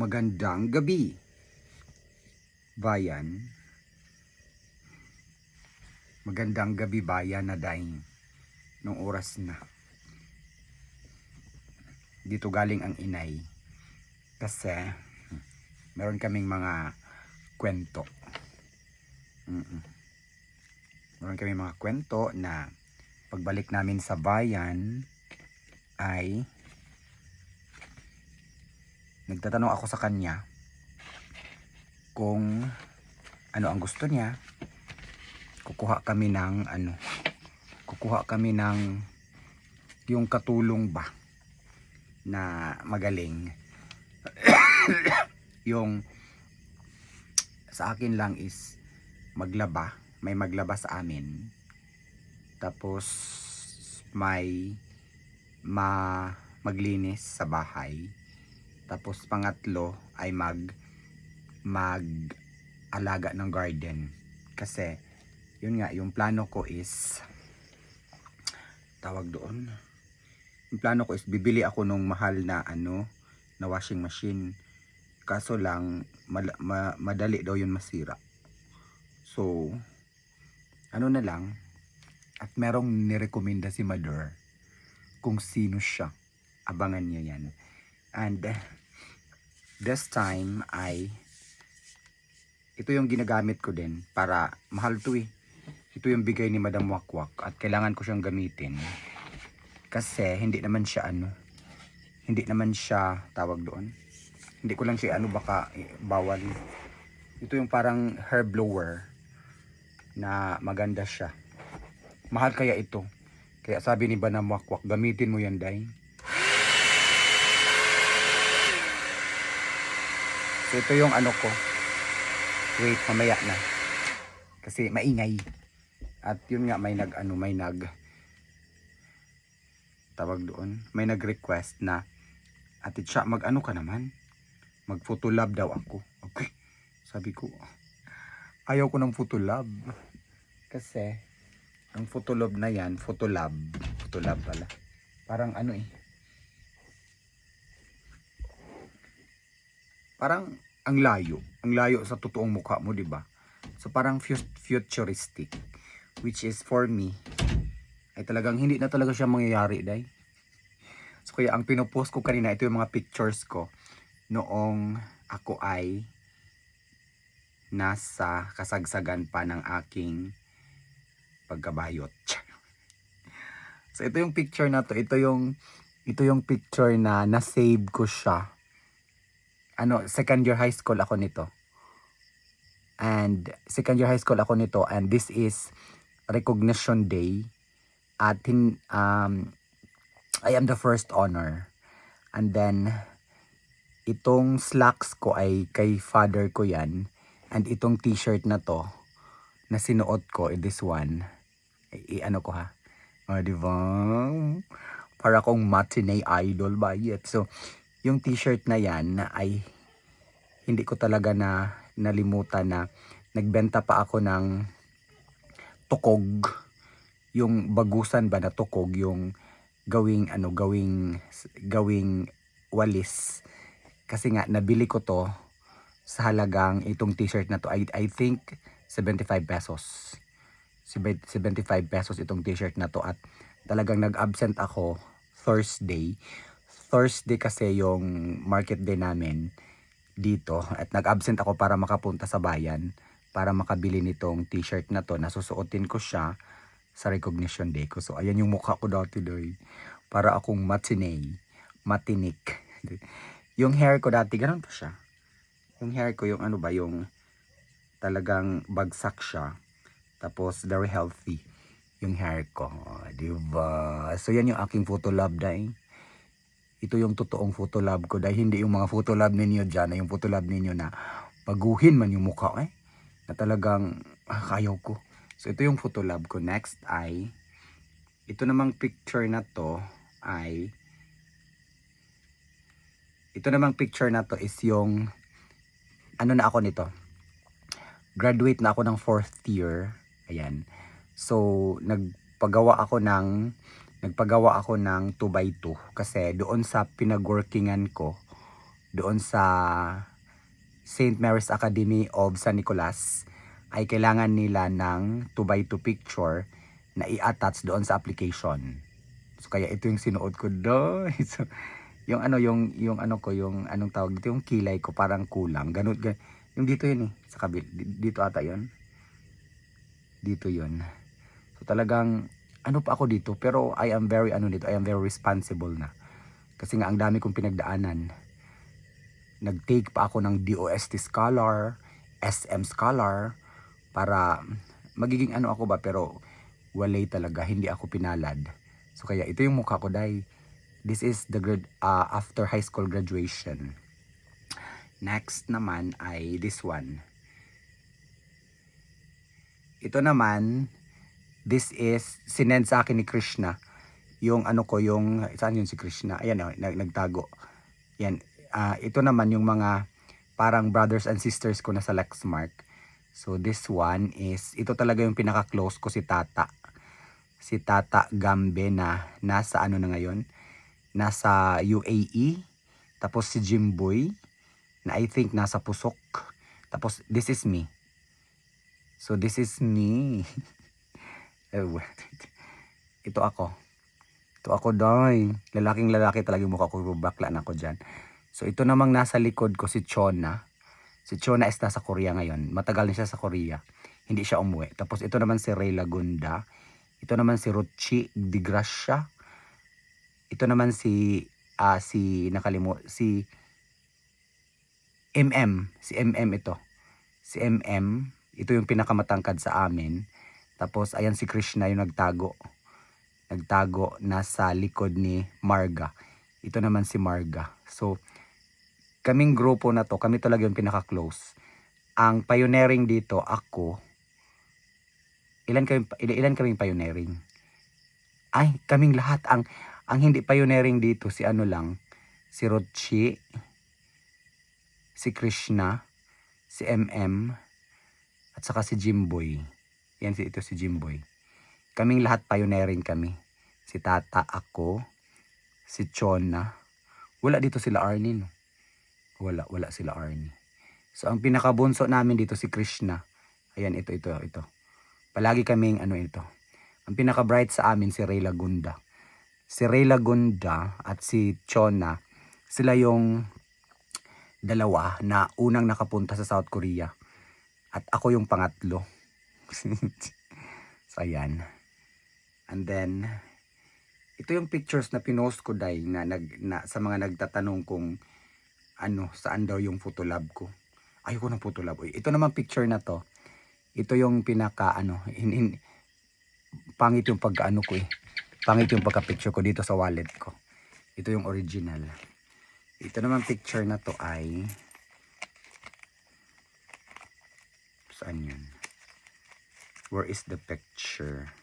Magandang gabi, bayan. Magandang gabi, bayan na daing nung oras na. Dito galing ang inay. Kasi meron kaming mga kwento. Mm-mm. Meron kaming mga kwento na pagbalik namin sa bayan ay nagtatanong ako sa kanya kung ano ang gusto niya. Kukuha kami ng ano, kukuha kami ng yung katulong ba na magaling. yung sa akin lang is maglaba, may maglaba sa amin. Tapos may ma maglinis sa bahay. Tapos pangatlo ay mag mag alaga ng garden. Kasi yun nga, yung plano ko is tawag doon. Yung plano ko is bibili ako nung mahal na ano na washing machine. Kaso lang mal- ma- madali daw yun masira. So ano na lang at merong nirekomenda si Mother kung sino siya. Abangan niyo yan. And uh, this time ay ito yung ginagamit ko din para mahal to eh. Ito yung bigay ni Madam Wakwak at kailangan ko siyang gamitin. Kasi hindi naman siya ano, hindi naman siya tawag doon. Hindi ko lang siya ano baka eh, bawal. Ito yung parang hair blower na maganda siya. Mahal kaya ito. Kaya sabi ni Madam Wakwak, gamitin mo yan, Day. So ito yung ano ko. Wait, mamaya na. Kasi maingay. At yun nga may nag ano, may nag tawag doon, may nag-request na Ate Cha, mag-ano ka naman? Mag photolab daw ako. Okay. Sabi ko, ayaw ko ng photolab. Kasi ang photolab na yan, photolab, photolab pala. Parang ano eh, parang ang layo. Ang layo sa totoong mukha mo, di ba? So parang fu- futuristic. Which is for me, ay talagang hindi na talaga siya mangyayari, day. So kaya ang pinopost ko kanina, ito yung mga pictures ko noong ako ay nasa kasagsagan pa ng aking pagkabayot. so ito yung picture na to. Ito yung ito yung picture na na-save ko siya ano, second year high school ako nito. And second year high school ako nito and this is recognition day. At hin, um, I am the first honor. And then itong slacks ko ay kay father ko yan. And itong t-shirt na to na sinuot ko eh, this one. I, i- ano ko ha? Oh, di ba? Para kong matinee idol ba? Yet so yung t-shirt na yan na ay hindi ko talaga na nalimutan na nagbenta pa ako ng tukog. Yung bagusan ba na tukog yung gawing ano gawing gawing walis. Kasi nga nabili ko to sa halagang itong t-shirt na to. I, I think 75 pesos. Sebe- 75 pesos itong t-shirt na to. At talagang nag-absent ako Thursday Thursday kasi yung market day namin dito at nag-absent ako para makapunta sa bayan para makabili nitong t-shirt na to. Nasusuotin ko siya sa recognition day ko. So ayan yung mukha ko dati doy. Para akong matinee matinik. Yung hair ko dati ganun pa siya. Yung hair ko yung ano ba yung talagang bagsak siya. Tapos very healthy yung hair ko. Di ba? So yan yung aking photo lab dahil ito yung totoong photo lab ko dahil hindi yung mga photo lab ninyo dyan na yung photo lab ninyo na baguhin man yung mukha eh na talagang ah, kayaw ko. So ito yung photo lab ko. Next ay ito namang picture na to ay ito namang picture na to is yung ano na ako nito? Graduate na ako ng fourth year. Ayan. So nagpagawa ako ng nagpagawa ako ng 2x2 kasi doon sa pinagworkingan ko doon sa St. Mary's Academy of San Nicolas ay kailangan nila ng 2x2 picture na i-attach doon sa application. So kaya ito yung sinuot ko doon. So, yung ano yung yung ano ko yung anong tawag dito yung kilay ko parang kulang. Ganun, gan yung dito yun eh sa kabil di- dito ata yun. Dito yun. So talagang ano pa ako dito pero I am very ano dito I am very responsible na. Kasi nga ang dami kong pinagdaanan. Nag-take pa ako ng DOST Scholar, SM Scholar para magiging ano ako ba pero walay talaga hindi ako pinalad. So kaya ito yung mukha ko dahil this is the grad uh, after high school graduation. Next naman ay this one. Ito naman, this is sinend sa akin ni Krishna. Yung ano ko, yung, saan yun si Krishna? Ayan, oh, nag, nagtago. Yan, ah, ito naman yung mga parang brothers and sisters ko na sa Lexmark. So this one is, ito talaga yung pinaka-close ko si Tata. Si Tata Gambe na nasa ano na ngayon? Nasa UAE. Tapos si Jimboy na I think nasa Pusok. Tapos this is me. So this is me. Eh, wait. Ito ako. Ito ako doy. Lalaking lalaki talaga yung mukha ko. Bakla na ako dyan. So ito namang nasa likod ko si Chona. Si Chona is nasa Korea ngayon. Matagal na siya sa Korea. Hindi siya umuwi. Tapos ito naman si Ray Lagunda. Ito naman si Ruchi Di Gracia. Ito naman si ah si nakalimu si MM. Si MM ito. Si MM. Ito yung pinakamatangkad sa amin. Tapos ayan si Krishna yung nagtago. Nagtago nasa likod ni Marga. Ito naman si Marga. So, kaming grupo na to, kami talaga yung pinaka-close. Ang pioneering dito, ako, ilan kami, ilan, kaming pioneering? Ay, kaming lahat. Ang, ang hindi pioneering dito, si ano lang, si Rochi, si Krishna, si MM, at saka si Jimboy. Yan si ito si Jimboy. Kaming lahat pioneering kami. Si Tata, ako, si Chona. Wala dito sila Arnie, no? Wala, wala sila Arnie. So, ang pinakabunso namin dito si Krishna. Ayan, ito, ito, ito. Palagi kaming, ano ito. Ang pinaka-bright sa amin, si Ray Lagunda. Si Ray Lagunda at si Chona, sila yung dalawa na unang nakapunta sa South Korea. At ako yung pangatlo. so, ayan. And then, ito yung pictures na pinost ko dahil na, nag, na, sa mga nagtatanong kung ano, saan daw yung photolab ko. Ayoko ng photolab. Uy, ito naman picture na to. Ito yung pinaka, ano, hin, hin, pangit yung pagkaano ko eh. Pangit yung pagka-picture ko dito sa wallet ko. Ito yung original. Ito naman picture na to ay saan yun? Where is the picture?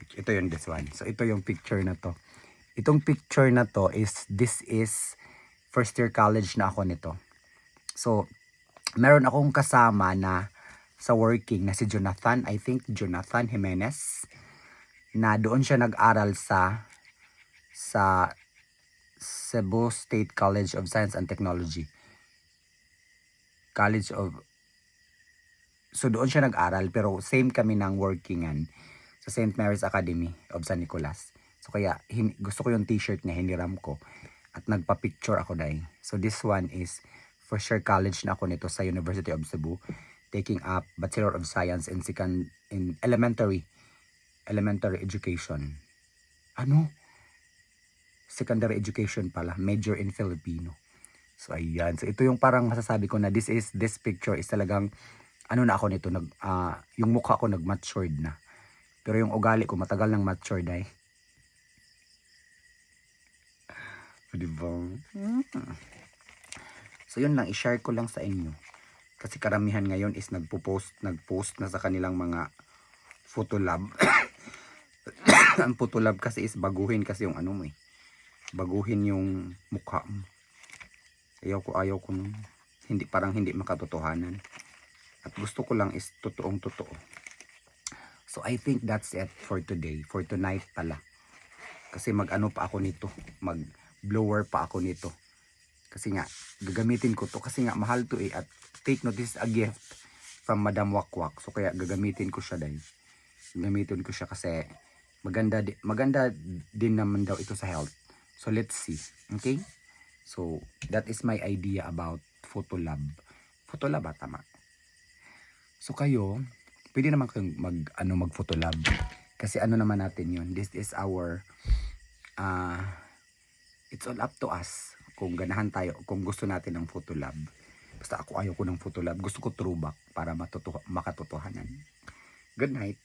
Pic- Ito yung this one. So ito yung picture na to. Itong picture na to is this is first year college na ako nito. So meron akong kasama na sa working na si Jonathan, I think Jonathan Jimenez na doon siya nag-aral sa sa Cebu State College of Science and Technology. College of So doon siya nag-aral pero same kami ng workingan sa St. Mary's Academy of San Nicolas. So kaya hin- gusto ko yung t-shirt niya, hiniram ko at nagpa-picture ako dahil. So this one is for sure college na ako nito sa University of Cebu taking up Bachelor of Science in second in elementary elementary education. Ano? Secondary education pala, major in Filipino. So ayan, so ito yung parang masasabi ko na this is this picture is talagang ano na ako nito nag ah, yung mukha ko nag-matured na. Pero yung ugali ko matagal nang matured ay. Di ba? Hmm. So yun lang, i-share ko lang sa inyo. Kasi karamihan ngayon is nagpo-post, nag-post na sa kanilang mga photolab. Ang photolab kasi is baguhin kasi yung ano mo eh. Baguhin yung mukha mo. Ayaw ko, ayaw ko nun. Hindi, parang hindi makatotohanan. At gusto ko lang is totoong totoo. So I think that's it for today. For tonight pala. Kasi mag ano pa ako nito. Mag blower pa ako nito. Kasi nga, gagamitin ko to. Kasi nga, mahal to eh. At take is a gift from Madam Wakwak. So, kaya gagamitin ko siya dahil. Gagamitin ko siya kasi maganda, di- maganda din naman daw ito sa health. So, let's see. Okay? So, that is my idea about Photolab. Photolab, ah, tama. So, kayo, pwede naman kayong mag, ano, mag Photolab. Kasi ano naman natin yun. This is our, ah, it's all up to us kung ganahan tayo, kung gusto natin ng Photolab. Basta ako ayaw ko ng Photolab. Gusto ko throwback para matutu- makatotohanan. Good night.